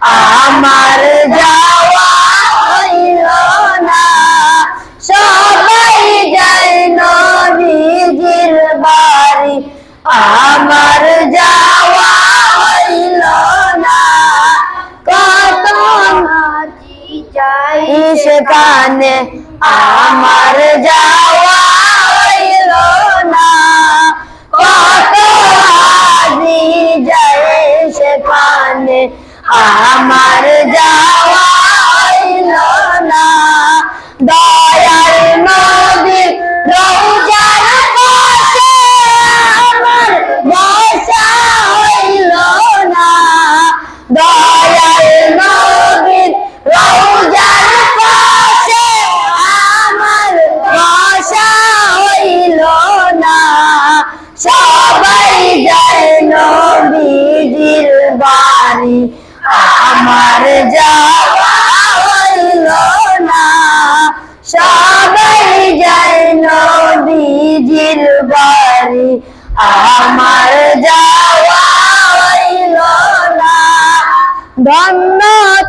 আমার যাওয়া হইল না। সবাই যায় নবীজির বাড়ি। আমার যাওয়া হইল না। কত নাচি সেখানে আমার যাওয়া হইল না কত হাজি যায় সেখানে আমার যাওয়া না। দয়াল নবীর রোজার পাশে আমার বসা না। দয়াল নবীর রোজার পাশে আমার বসা হইল না। সবাই যায় নবীজির বাড়ি। আমার যাওয়া হইল না সবাই যায় নবীজির বাড়ি। আমার যাওয়া না ধন্য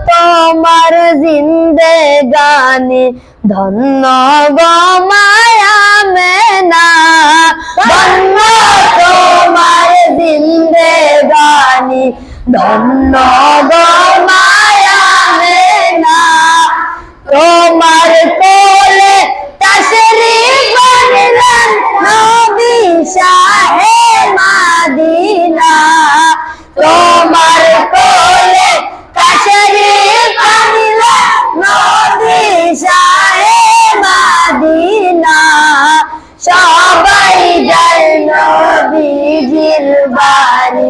তোমার জিন্দেগানি, ধন্য গমায়া মেনা, ধন্য ধন্য গমায়া মেনা তোমার কোলে তশরিফ আনলেন নবী শাহে মাদিনা। তোমার কোলে তশরিফ আনলেন নবী শাহে মাদিনা। সবাই যায় নবীজির বাড়ি।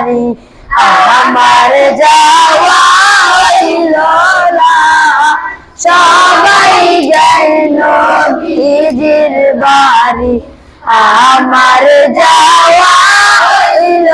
বাড়ি আমার যাওয়া হইল না। সবাই যায় নবীজির বাড়ি। আমার যাওয়া হইল